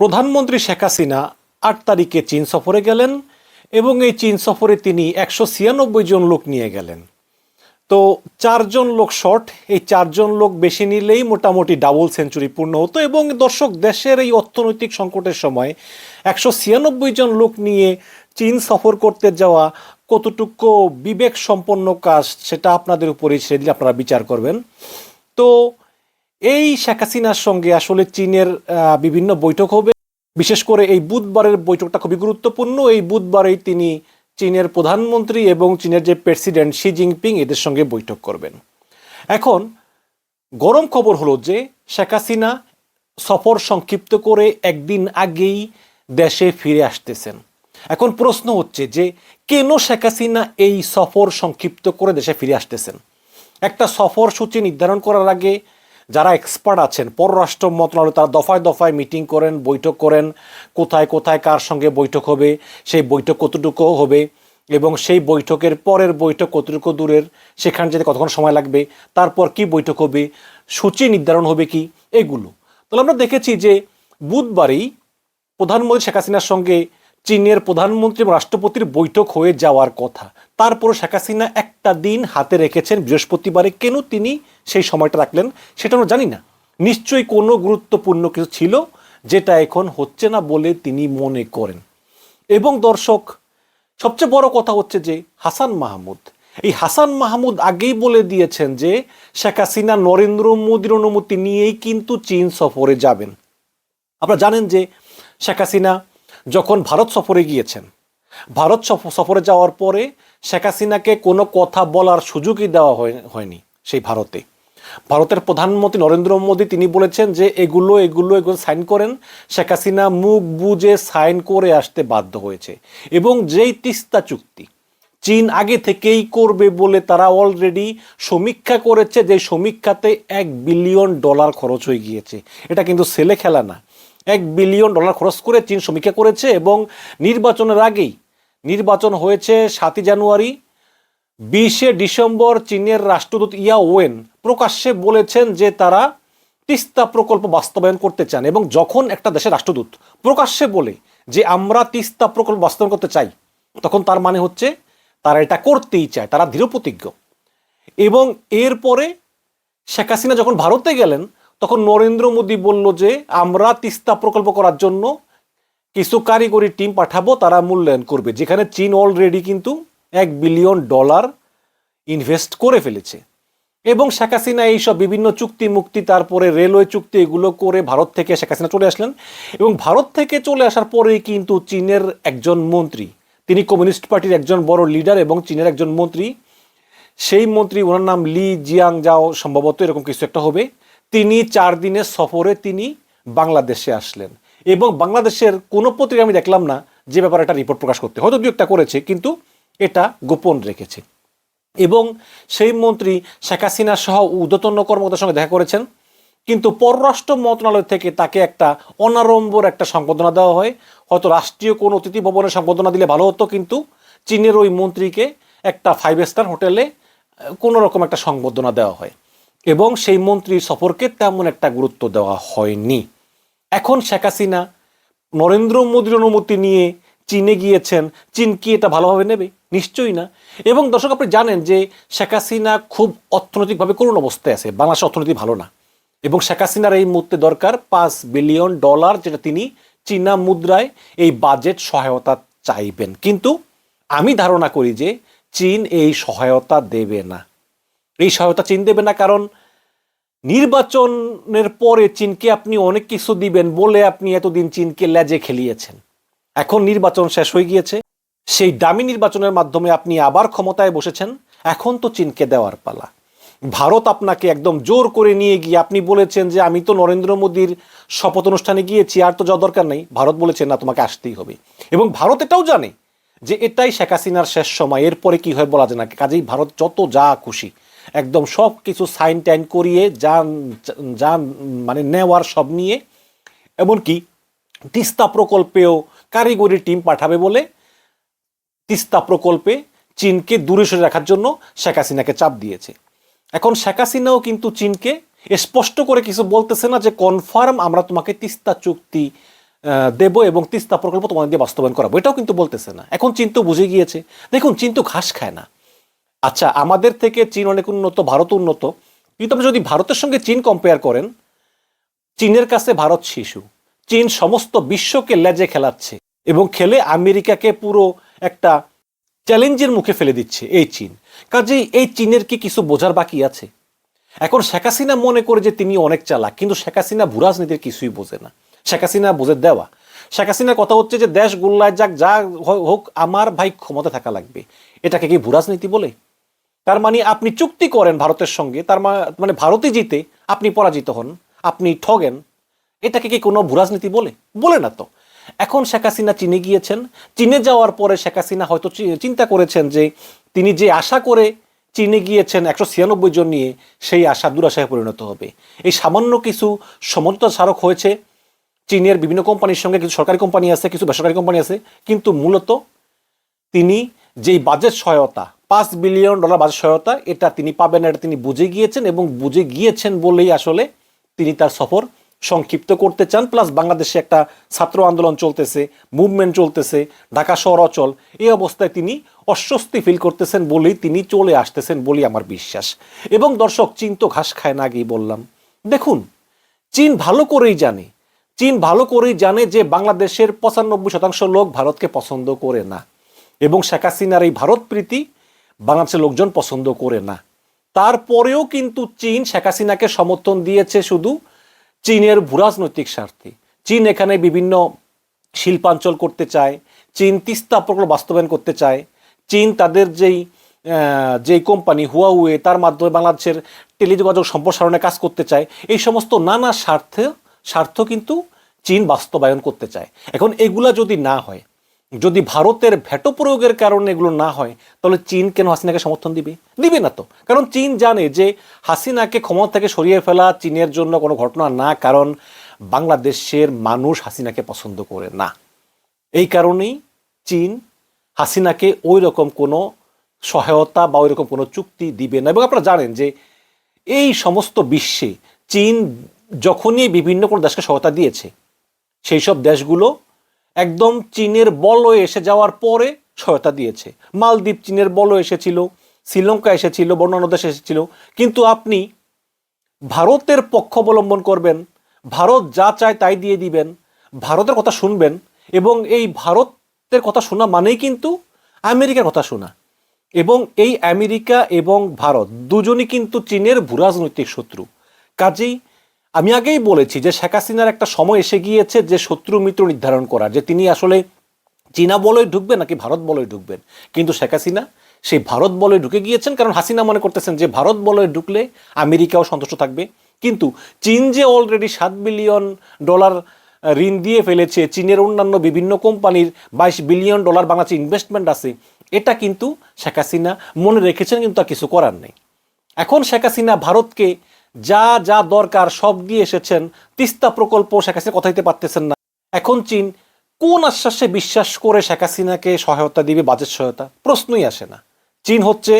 প্রধানমন্ত্রী শেখ হাসিনা আট তারিখে চীন সফরে গেলেন এবং এই চীন সফরে তিনি একশো ছিয়ানব্বই জন লোক নিয়ে গেলেন। তো চারজন লোক শর্ট, এই চারজন লোক বেশি নিলেই মোটামুটি ডাবল সেঞ্চুরি পূর্ণ হতো এবং দর্শক, দেশের এই অর্থনৈতিক সংকটের সময় একশো ছিয়ানব্বই জন লোক নিয়ে চীন সফর করতে যাওয়া কতটুকু বিবেক সম্পন্ন কাজ, সেটা আপনাদের উপরে ছেড়ে দিলে আপনারা বিচার করবেন। তো এই শেখ হাসিনার সঙ্গে আসলে চীনের বিভিন্ন বৈঠক হবে। বিশেষ করে এই বুধবারের বৈঠকটা খুবই গুরুত্বপূর্ণ। এই বুধবারেই তিনি চীনের প্রধানমন্ত্রী এবং চীনের যে প্রেসিডেন্ট শি জিনপিং এদের সঙ্গে বৈঠক করবেন। এখন গরম খবর হলো যে শেখ হাসিনা সফর সংক্ষিপ্ত করে একদিন আগেই দেশে ফিরে আসতেছেন। এখন প্রশ্ন হচ্ছে যে কেন শেখ হাসিনা এই সফর সংক্ষিপ্ত করে দেশে ফিরে আসতেছেন? একটা সফর সূচি নির্ধারণ করার আগে যারা এক্সপার্ট আছেন, পররাষ্ট্র মন্ত্রণালয় তারা দফায় দফায় মিটিং করেন, বৈঠক করেন, কোথায় কোথায় কার সঙ্গে বৈঠক হবে, সেই বৈঠক কতটুকু হবে এবং সেই বৈঠকের পরের বৈঠক কতটুকু দূরের, সেখানে যেতে কতক্ষণ সময় লাগবে, তারপর কি বৈঠক হবে, সূচি নির্ধারণ হবে কি, এগুলো। তাহলে আমরা দেখেছি যে বুধবারই প্রধানমন্ত্রী শেখ হাসিনার সঙ্গে চীনের প্রধানমন্ত্রী এবং রাষ্ট্রপতির বৈঠক হয়ে যাওয়ার কথা। তারপরও শেখ হাসিনা একটা দিন হাতে রেখেছেন, বৃহস্পতিবারে। কেন তিনি সেই সময়টা রাখলেন সেটা আমরা জানি না। নিশ্চয়ই কোনো গুরুত্বপূর্ণ কিছু ছিল যেটা এখন হচ্ছে না বলে তিনি মনে করেন। এবং দর্শক, সবচেয়ে বড় কথা হচ্ছে যে হাসান মাহমুদ। এই হাসান মাহমুদ আগেই বলে দিয়েছেন যে শেখ হাসিনা, নরেন্দ্র মোদীর অনুমতি নিয়েই কিন্তু চীন সফরে যাবেন। আপনারা জানেন যে শেখ হাসিনা যখন ভারত সফরে গিয়েছেন। ভারত সফ- সফরে যাওয়ার পরে শেখ হাসিনাকে কোনো কথা বলার সুযোগই দেওয়া হয়- হয়নি সেই ভারতে। ভারতের প্রধানমন্ত্রী নরেন্দ্র মোদী তিনি বলেছেন যে এগুলো এগুলো এগুলো সাইন করেন। শেখ হাসিনা মুখ বুঝে সাইন করে আসতে বাধ্য হয়েছে। এবং যেই তিস্তা চুক্তি, চীন আগে থেকেই করবে বলে তারা অলরেডি সমীক্ষা করেছে যে সমীক্ষাতে এক বিলিয়ন ডলার খরচ হয়ে গিয়েছে। এটা কিন্তু ছেলে খেলা না। এক বিলিয়ন ডলার খরচ করে চীন সমীক্ষা করেছে এবং নির্বাচনের আগেই, নির্বাচন হয়েছে সাতই জানুয়ারি, বিশে ডিসেম্বর চীনের রাষ্ট্রদূত ইয়া ওয়েন প্রকাশ্যে বলেছেন যে তারা তিস্তা প্রকল্প বাস্তবায়ন করতে চান এবং যখন একটা দেশের রাষ্ট্রদূত প্রকাশ্যে বলে যে আমরা তিস্তা প্রকল্প বাস্তবায়ন করতে চাই, তখন তার মানে হচ্ছে তারা এটা করতেই চায়, তারা দৃঢ়প্রতিজ্ঞ। এবং এরপরে শেখ হাসিনা যখন ভারতে গেলেন তখন নরেন্দ্র মোদী বলল যে, আমরা তিস্তা প্রকল্প করার জন্য কিছু কারিগরি টিম পাঠাবো, তারা মূল্যায়ন করবে। যেখানে চীন অলরেডি কিন্তু এক বিলিয়ন ডলার ইনভেস্ট করে ফেলেছে। এবং শেখ হাসিনা এইসব বিভিন্ন চুক্তি মুক্তি, তারপরে রেলওয়ে চুক্তি, এগুলো করে ভারত থেকে শেখ হাসিনা চলে আসলেন। এবং ভারত থেকে চলে আসার পরেই কিন্তু চীনের একজন মন্ত্রী, তিনি কমিউনিস্ট পার্টির একজন বড় লিডার এবং চীনের একজন মন্ত্রী, সেই মন্ত্রী, ওনার নাম লি জিয়াং যাও সম্ভবত এরকম কিছু একটা হবে। তিনি চার দিনের সফরে তিনি বাংলাদেশে আসলেন। এবং বাংলাদেশের কোনো পত্রিকা আমি দেখলাম না যে ব্যাপারে একটা রিপোর্ট প্রকাশ করতে। হয়তো দু একটা করেছে, কিন্তু এটা গোপন রেখেছে। এবং সেই মন্ত্রী শেখ হাসিনা সহ ঊর্ধ্বতন কর্মকর্তার সঙ্গে দেখা করেছেন। কিন্তু পররাষ্ট্র মন্ত্রণালয় থেকে তাকে একটা অনারম্বর একটা সংবর্ধনা দেওয়া হয়। হয়তো রাষ্ট্রীয় কোনো অতিথি ভবনে সংবর্ধনা দিলে ভালো হতো, কিন্তু চীনের ওই মন্ত্রীকে একটা ফাইভ স্টার হোটেলে কোনো রকম একটা সংবর্ধনা দেওয়া হয়। এবং সেই মন্ত্রীর সফরকে তেমন একটা গুরুত্ব দেওয়া হয়নি। এখন শেখ হাসিনা নরেন্দ্র মোদীর অনুমতি নিয়ে চীনে গিয়েছেন। চীন কি এটা ভালোভাবে নেবে? নিশ্চয়ই না। এবং দর্শক, আপনি জানেন যে শেখ হাসিনা খুব অর্থনৈতিকভাবে করুণ অবস্থায় আছে। বাংলাদেশের অর্থনীতি ভালো না। এবং শেখ হাসিনার এই মুহূর্তে দরকার পাঁচ বিলিয়ন ডলার, যেটা তিনি চীনা মুদ্রায় এই বাজেট সহায়তা চাইবেন। কিন্তু আমি ধারণা করি যে চীন এই সহায়তা দেবে না। এই সহায়তা চীন দেবে না, কারণ নির্বাচনের পরে চীনকে আপনি অনেক কিছু দিবেন বলে আপনি এতদিন চীনকে লেজে খেলিয়েছেন। এখন নির্বাচন শেষ হয়ে গিয়েছে। সেই দামি নির্বাচনের মাধ্যমে আপনি আবার ক্ষমতায় বসেছেন। এখন তো চীনকে দেওয়ার পালা। ভারত আপনাকে একদম জোর করে নিয়ে গিয়ে, আপনি বলেছেন যে আমি তো নরেন্দ্র মোদীর শপথ অনুষ্ঠানে গিয়েছি, আর তো যাওয়ার দরকার নেই। ভারত বলেছে, না, তোমাকে আসতেই হবে। এবং ভারত এটাও জানে যে এটাই শেখ হাসিনার শেষ সময়। এরপরে কি হয় বলা যায় না। কাজেই ভারত যত যা খুশি একদম সব কিছু সাইন টাইন করিয়ে, যান যান মানে নেওয়ার সব নিয়ে, এমনকি তিস্তা প্রকল্পেও কারিগরি টিম পাঠাবে বলে তিস্তা প্রকল্পে চীনকে দূরে সরে রাখার জন্য শেখ হাসিনাকে চাপ দিয়েছে। এখন শেখ হাসিনাও কিন্তু চীনকে স্পষ্ট করে কিছু বলতেছে না যে কনফার্ম আমরা তোমাকে তিস্তা চুক্তি দেব এবং তিস্তা প্রকল্প তোমাদের দিয়ে বাস্তবায়ন করাবো। এটাও কিন্তু বলতেছে না। এখন চীন তো বুঝে গিয়েছে। দেখুন, চীন তো ঘাস খায় না। আচ্ছা আমাদের থেকে চীন অনেক উন্নত ভারত উন্নত। কিন্তু আপনি যদি ভারতের সঙ্গে চীন কম্পেয়ার করেন, চীনের কাছে ভারত শিশু। চীন সমস্ত বিশ্বকে লেজে খেলাচ্ছে এবং খেলে আমেরিকাকে পুরো একটা চ্যালেঞ্জের মুখে ফেলে দিচ্ছে এই চীন। কাজেই এই চীনের কি কিছু বোঝার বাকি আছে? এখন শেখ হাসিনা মনে করে যে তিনি অনেক চালাক, কিন্তু শেখ হাসিনা ভূ রাজনীতির কিছুই বোঝে না। শেখ হাসিনা বোঝে দেওয়া। শেখ হাসিনার কথা হচ্ছে যে দেশ গোল্লায় যাক, যা হোক, আমার ভাই ক্ষমতা থাকা লাগবে। এটাকে কি ভূ রাজনীতি বলে? তার মানে আপনি চুক্তি করেন ভারতের সঙ্গে, তার মানে ভারতে জিতে আপনি পরাজিত হন, আপনি ঠগেন, এটাকে কি কোনো ভূ রাজনীতি বলে? বলে না তো। এখন শেখ হাসিনা চীনে গিয়েছেন, চীনে যাওয়ার পরে শেখ হাসিনা হয়তো চিন্তা করেছেন যে তিনি যে আশা করে চীনে গিয়েছেন একশো ছিয়ানব্বই জন নিয়ে, সেই আশা দুরাশায় পরিণত হবে। এই সামান্য কিছু সমঝোতা স্মারক হয়েছে, চীনের বিভিন্ন কোম্পানির সঙ্গে কিছু সরকারি কোম্পানি আছে, কিছু বেসরকারি কোম্পানি আছে, কিন্তু মূলত তিনি যেই বাজেট সহায়তা পাঁচ বিলিয়ন ডলার বাজেট সহায়তা, এটা তিনি পাবেন, এটা তিনি বুঝে গিয়েছেন এবং বুঝে গিয়েছেন বলেই আসলে তিনি তার সফর সংক্ষিপ্ত করতে চান। প্লাস বাংলাদেশে একটা ছাত্র আন্দোলন চলতেছে, মুভমেন্ট চলতেছে, ঢাকা শহর অচল। এই অবস্থায় তিনি অস্বস্তি ফিল করতেছেন বলেই তিনি চলে আসতেছেন বলেই আমার বিশ্বাস। এবং দর্শক, চীন তো ঘাস খায় না আগেই বললাম। দেখুন, চীন ভালো করেই জানে। চীন ভালো করেই জানে যে বাংলাদেশের পঁচানব্বই শতাংশ লোক ভারতকে পছন্দ করে না। এবং শেখ হাসিনার এই ভারত প্রীতি বাংলাদেশের লোকজন পছন্দ করে না। তারপরেও কিন্তু চীন, শেখ হাসিনাকে সমর্থন দিয়েছে শুধু চীনের ভূরাজনৈতিক স্বার্থে। চীন এখানে বিভিন্ন শিল্পাঞ্চল করতে চায়, চীন তিস্তা প্রকল্প বাস্তবায়ন করতে চায়, চীন তাদের যেই যেই কোম্পানি হুয়াউয়ে তার মাধ্যমে বাংলাদেশের টেলিযোগাযোগ সম্প্রসারণে কাজ করতে চায়, এই সমস্ত নানা স্বার্থে, স্বার্থ কিন্তু চীন বাস্তবায়ন করতে চায়। এখন এগুলা যদি না হয় যদি ভারতের ভেটো প্রয়োগের কারণে এগুলো না হয়, তাহলে চীন কেন হাসিনাকে সমর্থন দিবে? দিবে না তো। কারণ চীন জানে যে হাসিনাকে ক্ষমতা থেকে সরিয়ে ফেলা চীনের জন্য কোনো ঘটনা না, কারণ বাংলাদেশের মানুষ হাসিনাকে পছন্দ করে না। এই কারণেই চীন হাসিনাকে ওই রকম কোনো সহায়তা বা ওই রকম কোনো চুক্তি দিবে না। এবং আপনারা জানেন যে এই সমস্ত বিশ্বে চীন যখনই বিভিন্ন কোনো দেশকে সহায়তা দিয়েছে, সেই সব দেশগুলো একদম চীনের বলয়ে এসে যাওয়ার পরে সহায়তা দিয়েছে। মালদ্বীপ চীনের বলয়ে এসেছিল শ্রীলঙ্কা এসেছিল অন্যান্য দেশ এসেছিল। কিন্তু আপনি ভারতের পক্ষ অবলম্বন করবেন, ভারত যা চায় তাই দিয়ে দিবেন, ভারতের কথা শুনবেন এবং এই ভারতের কথা শোনা মানেই কিন্তু আমেরিকার কথা শোনা। এবং এই আমেরিকা এবং ভারত দুজনই কিন্তু চীনের ভূরাজনৈতিক শত্রু। কাজেই আমি আগেই বলেছি যে শেখ হাসিনার একটা সময় এসে গিয়েছে যে শত্রু মিত্র নির্ধারণ করা যে তিনি আসলে চীনা বলয় ঢুকবেন নাকি ভারত বলয় ঢুকবেন। কিন্তু শেখ হাসিনা সেই ভারত বলে ঢুকে গিয়েছেন কারণ হাসিনা মনে করতেছেন যে ভারত বলয় ঢুকলে আমেরিকাও সন্তুষ্ট থাকবে। কিন্তু চীন যে অলরেডি সাত বিলিয়ন ডলার ঋণ দিয়ে ফেলেছে, চীনের অন্যান্য বিভিন্ন কোম্পানির বাইশ বিলিয়ন ডলার বাংলাদেশে ইনভেস্টমেন্ট আছে, এটা কিন্তু শেখ হাসিনা মনে রেখেছেন কিন্তু তার কিছু করার নেই। এখন শেখ হাসিনা ভারতকে যা যা দরকার, সব দিয়ে এসেছেন। তিস্তা প্রকল্প শেখ হাসিনা কথা দিতে পারতেছেন না। এখন চীন কোন আশ্বাসে বিশ্বাস করে শেখ হাসিনাকে সহায়তা দিবে বাজেট সহায়তা? প্রশ্নই আসে না। চীন হচ্ছে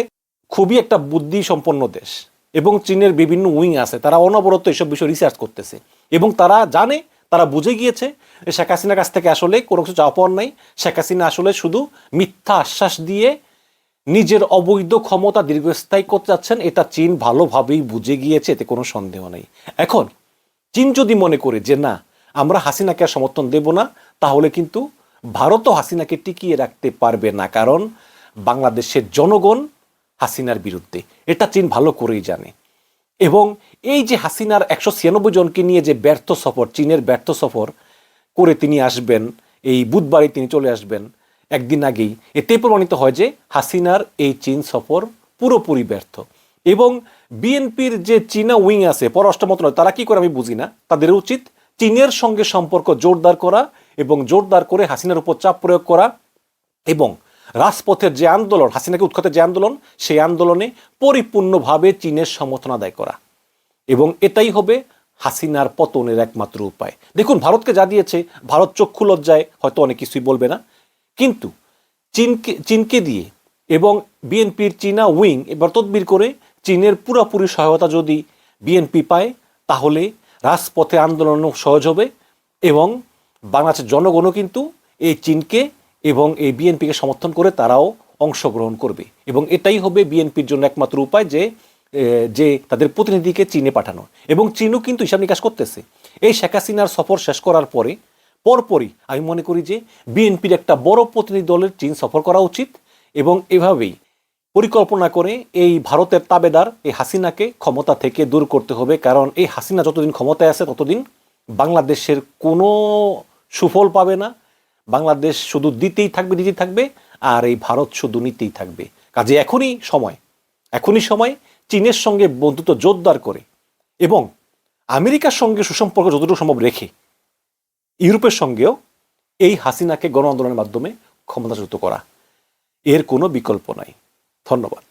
খুবই একটা বুদ্ধি সম্পন্ন দেশ এবং চীনের বিভিন্ন উইং আছে। তারা অনবরত এসব বিষয় রিসার্চ করতেছে এবং তারা জানে, তারা বুঝে গিয়েছে শেখ হাসিনার কাছ থেকে আসলে কোনো কিছু চাওয়া পাওয়ার নাই। শেখ হাসিনা আসলে শুধু মিথ্যা আশ্বাস দিয়ে নিজের অবৈধ ক্ষমতা দীর্ঘস্থায়ী করতে যাচ্ছেন, এটা চীন ভালোভাবেই বুঝে গিয়েছে, এতে কোনো সন্দেহ নেই। এখন, চীন যদি মনে করে যে না, আমরা হাসিনাকে সমর্থন দেব না, তাহলে কিন্তু ভারতও হাসিনাকে টিকিয়ে রাখতে পারবে না, কারণ বাংলাদেশের জনগণ হাসিনার বিরুদ্ধে। এটা চীন ভালো করেই জানে। এবং এই যে হাসিনার একশো ছিয়ানব্বই জনকে নিয়ে যে ব্যর্থ সফর, চীনের ব্যর্থ সফর করে তিনি আসবেন, এই বুধবারই তিনি চলে আসবেন একদিন আগেই। এতে প্রমাণিত হয় যে হাসিনার এই চীন সফর পুরোপুরি ব্যর্থ। এবং বিএনপির যে চীনা উইং আছে, পররাষ্ট্র মন্ত্রণালয়, তারা কি করে আমি বুঝি না। তাদের উচিত চীনের সঙ্গে সম্পর্ক জোরদার করা এবং জোরদার করে হাসিনার উপর চাপ প্রয়োগ করা এবং রাজপথের যে আন্দোলন, হাসিনাকে উৎখাতের যে আন্দোলন, সেই আন্দোলনে পরিপূর্ণভাবে চীনের সমর্থন আদায় করা। এবং এটাই হবে হাসিনার পতনের একমাত্র উপায়। দেখুন, ভারতকে যা দিয়েছে, ভারত চক্ষু লজ্জায় হয়তো অনেক কিছুই বলবে না কিন্তু চীনকে চীনকে দিয়ে এবং বিএনপির চীনা উইং এবার তদবির করে চীনের পুরোপুরি সহায়তা যদি বিএনপি পায়, তাহলে রাজপথে আন্দোলনও সহজ হবে এবং বাংলাদেশের জনগণও কিন্তু এই চীনকে এবং এই বিএনপিকে সমর্থন করে তারাও অংশগ্রহণ করবে। এবং এটাই হবে বিএনপির জন্য একমাত্র উপায় যে যে তাদের প্রতিনিধিকে চীনে পাঠানো। এবং চীনও কিন্তু হিসাব নিকাশ করতেছে। এই শেখ হাসিনার সফর শেষ করার পরে পরপরই আমি মনে করি যে বিএনপির একটা বড় প্রতিনিধি দলের চীন সফর করা উচিত এবং এভাবেই পরিকল্পনা করে এই ভারতের তাবেদার, এই হাসিনাকে ক্ষমতা থেকে দূর করতে হবে। কারণ এই হাসিনা যতদিন ক্ষমতায় আছে, ততদিন বাংলাদেশের কোনো সুফল পাবে না। বাংলাদেশ শুধু দিতেই থাকবে দিতেই থাকবে, আর এই ভারত শুধু নিতেই থাকবে। কাজে এখনই সময় এখনই সময় চীনের সঙ্গে বন্ধুত্ব জোরদার করে এবং আমেরিকার সঙ্গে সুসম্পর্ক যতটুকু সম্ভব রেখে ইউরোপের সঙ্গেও এই হাসিনাকে গণ আন্দোলনের মাধ্যমে ক্ষমতাচ্যুত করা। এর কোনো বিকল্প নাই। ধন্যবাদ।